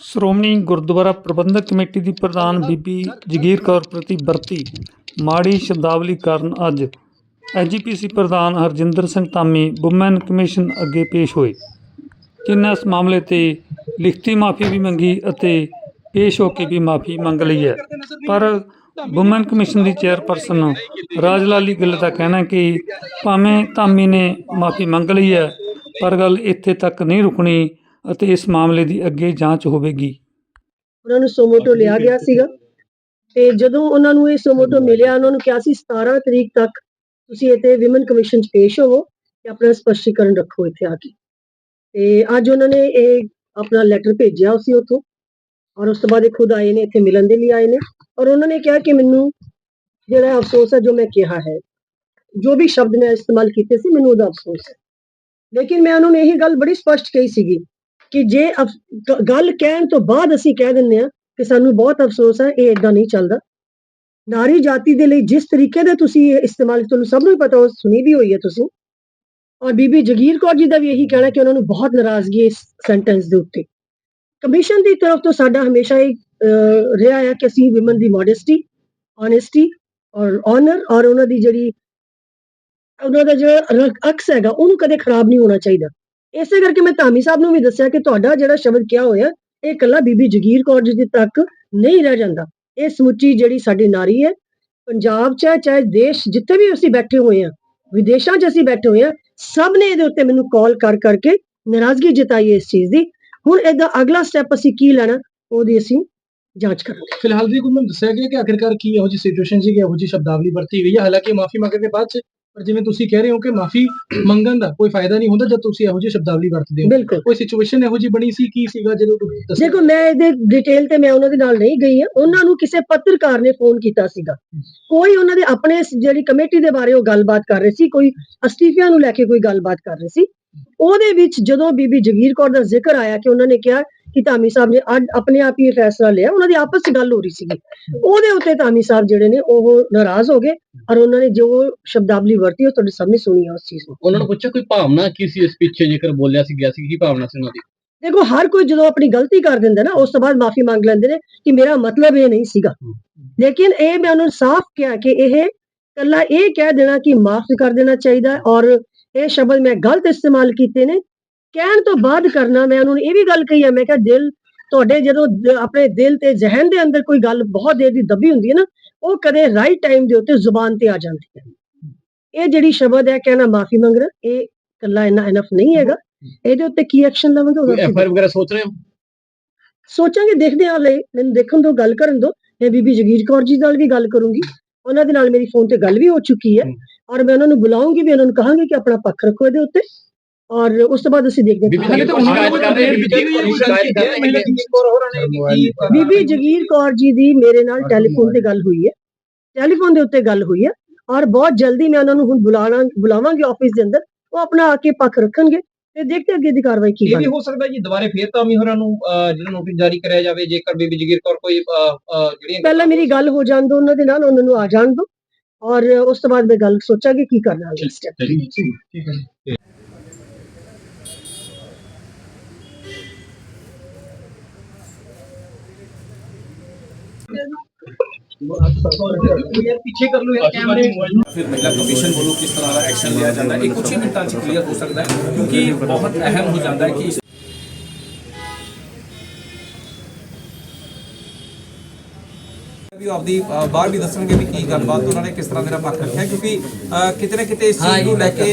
ਸ਼੍ਰੋਮਣੀ ਗੁਰਦੁਆਰਾ ਪ੍ਰਬੰਧਕ committee ਦੀ ਪ੍ਰਧਾਨ ਬੀਬੀ ਜਗੀਰ ਕੌਰ ਪ੍ਰਤੀ ਵਰਤੀ ਮਾੜੀ ਸ਼ਬਦਾਵਲੀ ਕਾਰਨ ਅੱਜ ਐਜੀਪੀਸੀ ਪ੍ਰਧਾਨ ਹਰਜਿੰਦਰ ਸਿੰਘ ਧਾਮੀ ਵੁਮੈਨ ਕਮਿਸ਼ਨ ਅੱਗੇ ਪੇਸ਼ ਹੋਏ, ਜਿਨ੍ਹਾਂ ਇਸ ਮਾਮਲੇ ਤੇ ਲਿਖਤੀ ਮਾਫੀ ਵੀ ਮੰਗੀ ਅਤੇ ਪੇਸ਼ ਹੋ ਕੇ ਵੀ ਮਾਫੀ ਮੰਗ ਲਈ ਹੈ। ਪਰ ਵੂਮੈਨ ਕਮਿਸ਼ਨ ਦੀ ਚੇਅਰਪਰਸਨ ਰਾਜ ਲਾਲੀ ਗਿੱਲ ਦਾ ਕਹਿਣਾ ਕਿ ਭਾਵੇਂ ਧਾਮੀ ਨੇ ਮਾਫੀ ਮੰਗ ਲਈ ਹੈ, ਪਰ ਗੱਲ ਇੱਥੇ ਤੱਕ ਨਹੀਂ ਰੁਕਣੀ ਅਤੇ ਇਸ ਮਾਮਲੇ ਦੀ ਅੱਗੇ ਜਾਂਚ ਹੋਵੇਗੀ। ਉਹਨਾਂ ਨੂੰ ਸੋਮੋਟੋ ਲਿਆ ਗਿਆ ਸੀਗਾ। ਤੇ ਜਦੋਂ ਉਹਨਾਂ ਨੂੰ ਇਹ ਸੋਮੋਟੋ ਮਿਲਿਆ, ਉਹਨਾਂ ਨੂੰ ਕਿਹਾ ਸੀ 17 ਤਰੀਕ ਤੱਕ ਤੁਸੀਂ ਇੱਥੇ ਵਿਮਨ ਕਮਿਸ਼ਨ 'ਚ ਪੇਸ਼ ਹੋਵੋ ਤੇ ਆਪਣਾ ਸਪਸ਼ਟੀਕਰਨ ਰੱਖੋ ਇੱਥੇ ਆ ਕੇ। ਤੇ ਅੱਜ ਉਹਨਾਂ ਨੇ ਇਹ ਆਪਣਾ ਲੈਟਰ ਭੇਜਿਆ ਉਸੇ ਉੱਥੋਂ ਔਰ ਉਸ ਤੋਂ ਬਾਅਦ ਇਹ ਖੁਦ ਆਏ ਨੇ, ਇੱਥੇ ਮਿਲਣ ਦੇ ਲਈ ਆਏ ਨੇ। ਔਰ ਉਹਨਾਂ ਨੇ ਕਿਹਾ ਕਿ ਮੈਨੂੰ ਜਿਹੜਾ ਅਫਸੋਸ ਹੈ, ਜੋ ਮੈਂ ਕਿਹਾ ਹੈ, ਜੋ ਵੀ ਸ਼ਬਦ ਮੈਂ ਇਸਤੇਮਾਲ ਕੀਤੇ ਸੀ, ਮੈਨੂੰ ਉਹਦਾ ਅਫਸੋਸ ਹੈ। ਲੇਕਿਨ ਮੈਂ ਉਹਨਾਂ ਨੂੰ ਇਹ ਗੱਲ ਬੜੀ ਸਪਸ਼ਟ ਕਹੀ ਸੀਗੀ ਕਿ ਜੇ ਅਫ- ਗੱਲ ਕਹਿਣ ਤੋਂ ਬਾਅਦ ਅਸੀਂ ਕਹਿ ਦਿੰਦੇ ਆ ਕਿ ਸਾਨੂੰ ਬਹੁਤ ਅਫਸੋਸ ਹੈ, ਇਹ ਇਦਾਂ ਨਹੀਂ ਚੱਲਦਾ। ਨਾਰੀ ਜਾਤੀ ਦੇ ਲਈ ਜਿਸ ਤਰੀਕੇ ਦਾ ਤੁਸੀਂ ਇਹ ਇਸਤੇਮਾਲ, ਤੁਹਾਨੂੰ ਸਭ ਨੂੰ ਪਤਾ, ਉਹ ਸੁਣੀ ਵੀ ਹੋਈ ਹੈ ਤੁਸੀਂ। ਔਰ ਬੀਬੀ ਜਗੀਰ ਕੌਰ ਜੀ ਦਾ ਵੀ ਇਹੀ ਕਹਿਣਾ ਕਿ ਉਹਨਾਂ ਨੂੰ ਬਹੁਤ ਨਾਰਾਜ਼ਗੀ ਇਸ ਸੈਂਟੈਂਸ ਦੇ ਉੱਤੇ। ਕਮਿਸ਼ਨ ਦੀ ਤਰਫ ਤੋਂ ਸਾਡਾ ਹਮੇਸ਼ਾ ਇਹ ਰਿਹਾ ਹੈ ਕਿ ਅਸੀਂ ਵਿਮਨ ਦੀ ਮੋਡੈਸਟੀ ਓਨੈਸਟੀ ਔਰ ਆਨਰ ਔਰ ਉਹਨਾਂ ਦੀ ਜਿਹੜੀ, ਉਹਨਾਂ ਦਾ ਜਿਹੜਾ ਅਕਸ ਹੈਗਾ, ਉਹਨੂੰ ਕਦੇ ਖਰਾਬ ਨਹੀਂ ਹੋਣਾ ਚਾਹੀਦਾ। ਇਸੇ ਕਰਕੇ ਮੈਂ ਧਾਮੀ ਸਾਹਿਬ ਨੂੰ ਵੀ ਦੱਸਿਆ ਕਿ ਤੁਹਾਡਾ ਜਿਹੜਾ ਸ਼ਬਦ ਕਿਹਾ ਹੋਇਆ, ਇਹ ਇਕੱਲਾ ਬੀਬੀ ਜਗੀਰ ਕੌਰ ਜੀ ਤੱਕ ਨਹੀਂ ਰਹਿ ਜਾਂਦਾ। ਇਹ ਸਮੁੱਚੀ ਜਿਹੜੀ ਸਾਡੀ ਨਾਰੀ ਹੈ, ਪੰਜਾਬ 'ਚ ਹੈ, ਚਾਹੇ ਦੇਸ਼ ਜਿੱਥੇ ਵੀ ਅਸੀਂ ਬੈਠੇ ਹੋਏ ਆ ਵਿਦੇਸ਼ਾਂ 'ਚ ਅਸੀਂ ਬੈਠੇ ਹੋਏ ਆ ਸਭ ਨੇ ਇਹਦੇ ਉੱਤੇ ਮੈਨੂੰ ਕਾਲ ਕਰ ਕਰਕੇ ਨਾਰਾਜ਼ਗੀ ਜਤਾਈ ਹੈ ਇਸ ਚੀਜ਼ ਦੀ। ਹੁਣ ਇਹਦਾ ਅਗਲਾ ਸਟੈਪ ਅਸੀਂ ਕੀ ਲੈਣਾ, ਉਹਦੀ ਅਸੀਂ ਜਾਂਚ ਕਰਾਂਗੇ। ਫਿਲਹਾਲ ਜੀ ਕੋਈ ਮੈਨੂੰ ਦੱਸਿਆ ਗਿਆ ਕਿ ਆਖਿਰਕਾਰ ਕੀ ਇਹੋ ਜਿਹੀ ਸਿਚੁਏਸ਼ਨ ਸੀ ਕਿ ਇਹੋ ਜਿਹੀ ਸ਼ਬਦਾਵਲੀ ਵਰਤੀ ਗਈ ਹੈ? ਹਾਲਾਂਕਿ ਮਾਫੀ ਮੰਗਣ ਦੇ ਬਾਅਦ ਚ ਪਰ ਜਿਵੇਂ ਤੁਸੀਂ ਕਹਿ ਰਹੇ ਹੋ ਕਿ ਮਾਫੀ ਮੰਗਣ ਦਾ ਕੋਈ ਫਾਇਦਾ ਨਹੀਂ ਹੁੰਦਾ ਜਦ ਤੁਸੀਂ ਇਹੋ ਜਿਹੀ ਸ਼ਬਦਾਵਲੀ ਵਰਤਦੇ ਹੋ। ਬਿਲਕੁਲ। ਕੋਈ ਸਿਚੁਏਸ਼ਨ ਇਹੋ ਜਿਹੀ ਬਣੀ ਸੀ? ਕੀ ਸੀਗਾ ਜਦੋਂ ਤੁਸੀਂ ਦੱਸਿਆ? ਦੇਖੋ ਮੈਂ ਇਹਦੇ ਡਿਟੇਲ ਤੇ ਮੈਂ ਉਹਨਾਂ ਦੇ ਨਾਲ ਨਹੀਂ ਗਈ ਹਾਂ। ਉਹਨਾਂ ਨੂੰ ਕਿਸੇ ਪੱਤਰਕਾਰ ਨੇ ਫੋਨ ਕੀਤਾ ਸੀਗਾ। ਕੋਈ ਉਹਨਾਂ ਦੇ ਆਪਣੇ ਸ- ਜਿਹੜੀ ਕਮੇਟੀ ਦੇ ਬਾਰੇ ਉਹ ਗੱਲਬਾਤ ਕਰ ਰਹੇ ਸੀ ਕੋਈ ਅਸਤੀਫਿਆਂ ਨੂੰ ਲੈ ਕੇ ਕੋਈ ਗੱਲਬਾਤ ਕਰ ਰਹੇ ਸੀ। ਉਹਦੇ ਵਿੱਚ ਜਦੋਂ ਬੀਬੀ ਜਗੀਰ ਕੌਰ ਦਾ ਜ਼ਿਕਰ ਆਇਆ ਕਿ ਉਹਨਾਂ ਨੇ ਕਿਹਾ ਕਿ ਧਾਮੀ ਸਾਹਿਬ ਨੇ ਅੱਜ ਆਪਣੇ ਆਪ ਹੀ ਫੈਸਲਾ ਲਿਆ ਉਹਨਾਂ ਦੀ ਆਪਸ ਵਿੱਚ ਗੱਲ ਹੋ ਰਹੀ ਸੀਗੀ। ਉਹਦੇ ਉੱਤੇ ਧਾਮੀ ਸਾਹਿਬ ਜਿਹੜੇ ਨੇ ਉਹ ਨਾਰਾਜ਼ ਹੋ ਗਏ ਔਰ ਉਹਨਾਂ ਨੇ ਜੋ ਸ਼ਬਦਾਵਲੀ ਵਰਤੀ ਉਹ ਤੁਹਾਡੇ ਸਾਹਮਣੇ ਸੁਣੀ ਹੈ ਉਸ ਚੀਜ਼ ਨੂੰ। ਉਹਨਾਂ ਨੂੰ ਪੁੱਛਿਆ ਕੋਈ ਭਾਵਨਾ ਕੀ ਸੀ ਇਸ ਪਿੱਛੇ ਜੇਕਰ ਬੋਲਿਆ ਸੀ ਗਿਆ ਸੀ ਕੀ ਭਾਵਨਾ ਸੀ ਉਹਨਾਂ ਦੀ? ਦੇਖੋ ਹਰ ਕੋਈ ਜਦੋਂ ਆਪਣੀ ਗਲਤੀ ਕਰ ਦਿੰਦਾ ਨਾ ਉਸ ਤੋਂ ਬਾਅਦ ਮਾਫੀ ਮੰਗ ਲੈਂਦੇ ਨੇ ਕਿ ਮੇਰਾ ਮਤਲਬ ਇਹ ਨਹੀਂ ਸੀਗਾ। ਲੇਕਿਨ ਇਹ ਮੈਂ ਉਹਨਾਂ ਨੂੰ ਸਾਫ਼ ਕਿਹਾ ਕਿ ਇਹ ਕੱਲਾ ਇਹ ਕਹਿ ਦੇਣਾ ਕਿ ਮਾਫ ਕਰ ਦੇਣਾ ਚਾਹੀਦਾ ਔਰ ਇਹ ਸ਼ਬਦ ਮੈਂ ਗਲਤ ਇਸਤੇਮਾਲ ਕੀਤੇ ਨੇ ਕਹਿਣ ਤੋਂ ਬਾਅਦ ਕਰਨਾ ਮੈਂ ਉਹਨਾਂ ਨੂੰ ਇਹ ਵੀ ਗੱਲ ਕਹੀ ਹੈ ਮੈਂ ਕਿਹਾ ਦਿਲ ਤੁਹਾਡੇ ਜਦੋਂ ਆਪਣੇ ਦਿਲ ਤੇ ਜ਼ਿਹਨ ਦੇ ਅੰਦਰ ਕੋਈ ਗੱਲ ਬਹੁਤ ਦੇਰ ਦੀ ਦੱਬੀ ਹੁੰਦੀ ਹੈ ਨਾ ਉਹ ਕਦੇ ਰਾਈਟ ਟਾਈਮ ਦੇ ਉੱਤੇ ਜ਼ੁਬਾਨ ਤੇ ਆ ਜਾਂਦੀ ਹੈ। ਇਹ ਜਿਹੜੀ ਸ਼ਬਦ ਹੈ ਕਹਿਣਾ ਮਾਫੀ ਮੰਗਣਾ ਇਹ ਕੱਲਾ ਇੰਨਾ ਇਨਫ ਨਹੀਂ ਹੈਗਾ। ਇਹਦੇ ਉੱਤੇ ਕੀ ਐਕਸ਼ਨ ਲਵਾਂਗੇ ਉਹਦਾ ਕੋਈ ਅਸੀਂ ਐਫ ਆਈ ਵਗੈਰਾ ਸੋਚ ਰਹੇ ਹੋ? ਸੋਚਾਂਗੇ ਦੇਖਦੇ ਹਾਂ ਹਲੇ। ਮੈਨੂੰ ਦੇਖਣ ਤੋਂ ਗੱਲ ਕਰਨ ਦੋ ਮੈਂ ਬੀਬੀ ਜਗੀਰ ਕੌਰ ਜੀ ਨਾਲ ਵੀ ਗੱਲ ਕਰੂੰਗੀ। ਉਹਨਾਂ ਦੇ ਨਾਲ ਮੇਰੀ ਫੋਨ ਤੇ ਗੱਲ ਵੀ ਹੋ ਚੁੱਕੀ ਹੈ। ਔਰ ਮੈਂ ਉਹਨਾਂ ਨੂੰ ਬੁਲਾਉਂਗੀ ਵੀ ਉਹਨਾਂ ਨੂੰ ਕਹਾਂਗੀ ਕਿ ਆਪਣਾ ਪੱਖ ਰੱਖੋ ਇਹਦੇ ਉੱਤੇ। ਔਰ ਉਸ ਤੋਂ ਬਾਅਦ ਅਸੀਂ ਦੇਖਦੇ ਬੀਬੀ ਹਾਂ ਬੀਬੀ ਬੀਬੀ ਜਗੀਰ ਕੌਰ ਜੀ ਦੀ ਮੇਰੇ ਨਾਲ ਟੈਲੀਫੋਨ ਤੇ ਗੱਲ ਹੋਈ ਹੈ। ਟੈਲੀਫੋਨ ਦੇ ਉੱਤੇ ਗੱਲ ਹੋਈ ਹੈ ਔਰ ਬਹੁਤ ਜਲਦੀ ਮੈਂ ਉਹਨਾਂ ਨੂੰ ਹੁਣ ਬੁਲਾਣਾ ਬੁਲਾਵਾਂਗੀ ਆਫਿਸ ਦੇ ਅੰਦਰ। ਉਹ ਆਪਣਾ ਆ ਕੇ ਪੱਖ ਰੱਖਣਗੇ ਤੇ ਦੇਖਦੇ ਹਾਂ ਅੱਗੇ ਦੀ ਕਾਰਵਾਈ ਕੀ ਇਹ ਵੀ ਹੋ ਸਕਦਾ ਜੀ ਦੁਬਾਰੇ ਫੇਰ ਤਾਮੀ ਹੋਰਾਂ ਨੂੰ ਜਿਹੜਾ ਨੋਟਿਸ ਜਾਰੀ ਕਰਿਆ ਜਾਵੇ ਜੇਕਰ ਬੀਬੀ ਜਗੀਰ ਕੌਰ ਕੋਈ ਜਿਹੜੀਆਂ ਪਹਿਲਾਂ ਮੇਰੀ ਗੱਲ ਹੋ ਜਾਣ ਦੋ ਉਹਨਾਂ ਦੇ ਨਾਲ ਉਹਨਾਂ ਨੂੰ ਆ ਜਾਣ ਦੋ। ਔਰ ਉਸ ਤੋਂ ਬਾਅਦ ਮੈਂ ਗੱਲ ਸੋਚਾਂਗੀ ਕੀ ਕਰਨਾ ਅਗਲਾ ਸਟੈਪ ਠੀਕ ਹੈ ਪਿੱਛੇ ਕਰ ਲਓ ਯਾਰ ਕੈਮਰੇ ਫਿਰ ਮਹਿਲਾ ਕਮਿਸ਼ਨ ਵੱਲੋਂ ਕਿਸ ਤਰ੍ਹਾਂ ਦਾ ਐਕਸ਼ਨ ਲਿਆ ਜਾਂਦਾ ਹੈ ਇਹ ਕੁਝ ਹੀ ਮਿੰਟਾਂ 'ਚ ਕਲੀਅਰ ਹੋ ਸਕਦਾ ਹੈ ਕਿਉਂਕਿ ਬਹੁਤ ਅਹਿਮ ਹੋ ਜਾਂਦਾ ਹੈ ਕਿ ਇਸ ਵੀ ਉਹ ਆਪਦੀ ਅ, ਬਾਹਰ ਵੀ ਦੱਸਣਗੇ ਵੀ ਕੀ ਗੱਲਬਾਤ ਉਹਨਾਂ ਨੇ ਕਿਸ ਤਰ੍ਹਾਂ ਮੇਰਾ ਪੱਖ ਰੱਖਿਆ ਕਿਉਂਕਿ ਕਿਤੇ ਨਾ ਕਿਤੇ ਇਸ ਚੀਜ਼ ਨੂੰ ਲੈ ਕੇ